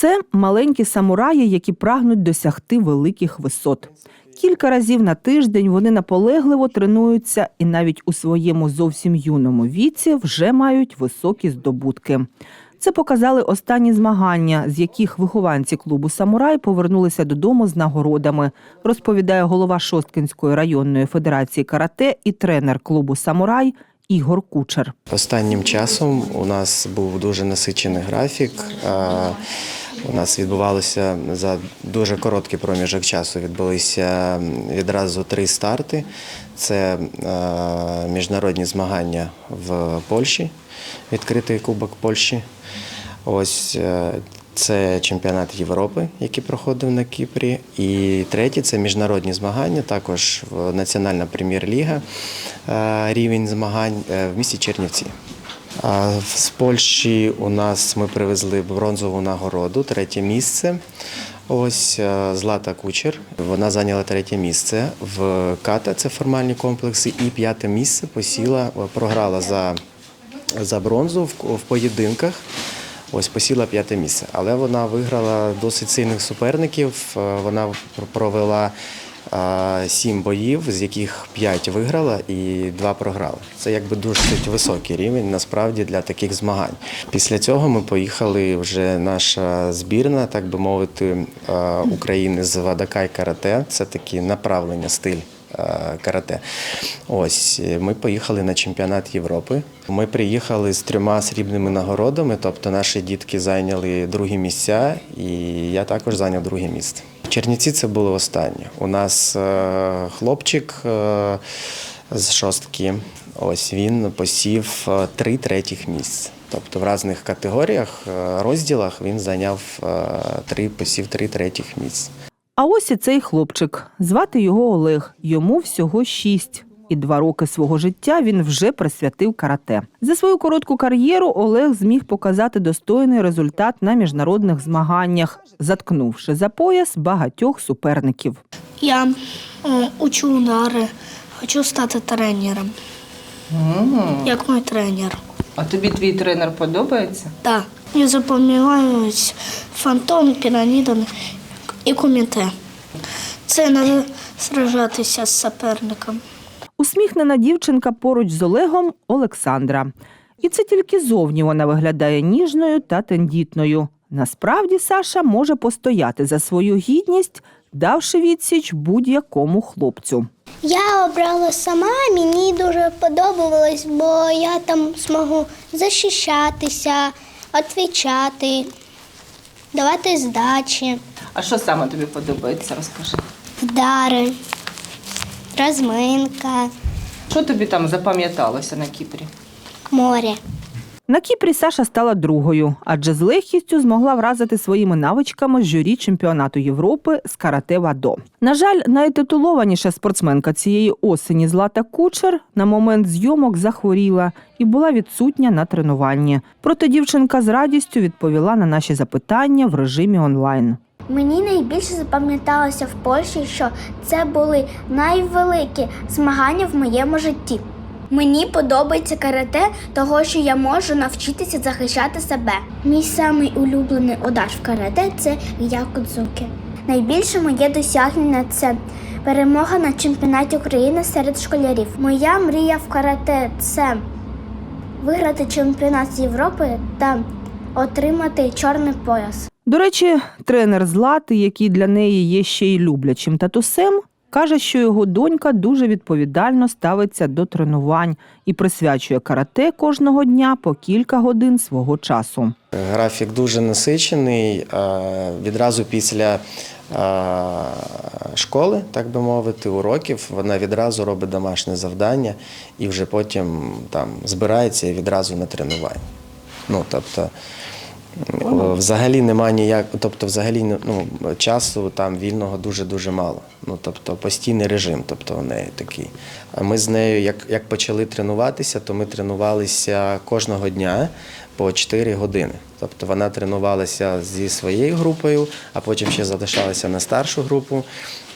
Це маленькі самураї, які прагнуть досягти великих висот. Кілька разів на тиждень вони наполегливо тренуються і навіть у своєму зовсім юному віці вже мають високі здобутки. Це показали останні змагання, з яких вихованці клубу Самурай повернулися додому з нагородами, розповідає голова Шосткинської районної федерації карате і тренер клубу Самурай Ігор Кучер. Останнім часом у нас був дуже насичений графік. У нас відбувалося за дуже короткий проміжок часу. Відбулися відразу три старти. Це міжнародні змагання в Польщі, відкритий Кубок Польщі. Ось е, це чемпіонат Європи, який проходив на Кіпрі. І третє це міжнародні змагання, також Національна прем'єр-ліга е, рівень змагань е, в місті Чернівці. З Польщі у нас ми привезли бронзову нагороду, третє місце. Ось е, Злата Кучер. Вона зайняла третє місце в ката, це формальні комплекси, і п'яте місце посіла, програла за, за бронзу в, в поєдинках. Ось посіла п'яте місце. Але вона виграла досить сильних суперників. Е, Вона пр- провела е, сім боїв, з яких п'ять виграла і два програла. Це якби досить високий рівень насправді для таких змагань. Після цього ми поїхали вже наша збірна, так би мовити, е, України з Вадакай карате. Це такі направлення, стиль карате. Ось е, ми поїхали на чемпіонат Європи. Ми приїхали з трьома срібними нагородами, тобто наші дітки зайняли другі місця, і я також зайняв друге місце. Чернівці це було останнє. У нас е, хлопчик е, з шостки. Ось він посів е, три третіх місць. Тобто в різних категоріях, е, розділах він зайняв е, три, посів три третіх місць. А ось і цей хлопчик. Звати його Олег. Йому всього шість. І два роки свого життя він вже присвятив карате. За свою коротку кар'єру Олег зміг показати достойний результат на міжнародних змаганнях, заткнувши за пояс багатьох суперників. Я е, учу удари, хочу стати тренером. Як мій тренер. А тобі твій тренер подобається? Так. Мені запам'ятаюсь фантом, піраміда і куміте. Це не сражатися з суперником. Усміхнена дівчинка поруч з Олегом Олександра. І це тільки зовні вона виглядає ніжною та тендітною. Насправді Саша може постояти за свою гідність, давши відсіч будь-якому хлопцю. Я обрала сама, мені дуже подобалось, бо я там зможу захищатися, відповідати, давати здачі, А що саме тобі подобається? Розкажи. вдари, розминка, Що тобі там запам'яталося на Кіпрі? море. На Кіпрі Саша стала другою, адже з легкістю змогла вразити своїми навичками журі чемпіонату Європи з карате вадо. На жаль, найтитулованіша спортсменка цієї осені Злата Кучер на момент зйомок захворіла і була відсутня на тренуванні. Проте дівчинка з радістю відповіла на наші запитання в режимі онлайн. Мені найбільше запам'яталося в Польщі, що це були найвеликі змагання в моєму житті. Мені подобається карате, того що я можу навчитися захищати себе. Мій самий улюблений удар в карате це якудзуки. Найбільше моє досягнення це перемога на чемпіонаті України серед школярів. Моя мрія в карате це виграти чемпіонат Європи та отримати чорний пояс. До речі, тренер Злати, який для неї є ще й люблячим татусем, каже, що його донька дуже відповідально ставиться до тренувань і присвячує карате кожного дня по кілька годин свого часу. Графік дуже насичений. Відразу після школи, так би мовити, уроків, вона відразу робить домашнє завдання і вже потім там збирається і відразу на тренування. Ну, тобто, взагалі немає ніяк, тобто, взагалі ну, часу там вільного дуже-дуже мало. Ну, тобто постійний режим, тобто у неї такий. А ми з нею, як, як почали тренуватися, то ми тренувалися кожного дня по 4 години. Тобто вона тренувалася зі своєю групою, а потім ще залишалася на старшу групу.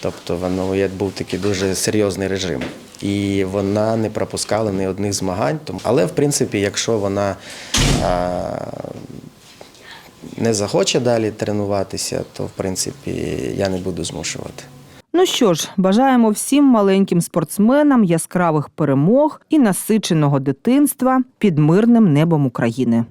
Тобто воно є- був такий дуже серйозний режим. І вона не пропускала ні одних змагань. Але в принципі, якщо вона не захоче далі тренуватися, то в принципі я не буду змушувати. Ну що ж, бажаємо всім маленьким спортсменам яскравих перемог і насиченого дитинства під мирним небом України.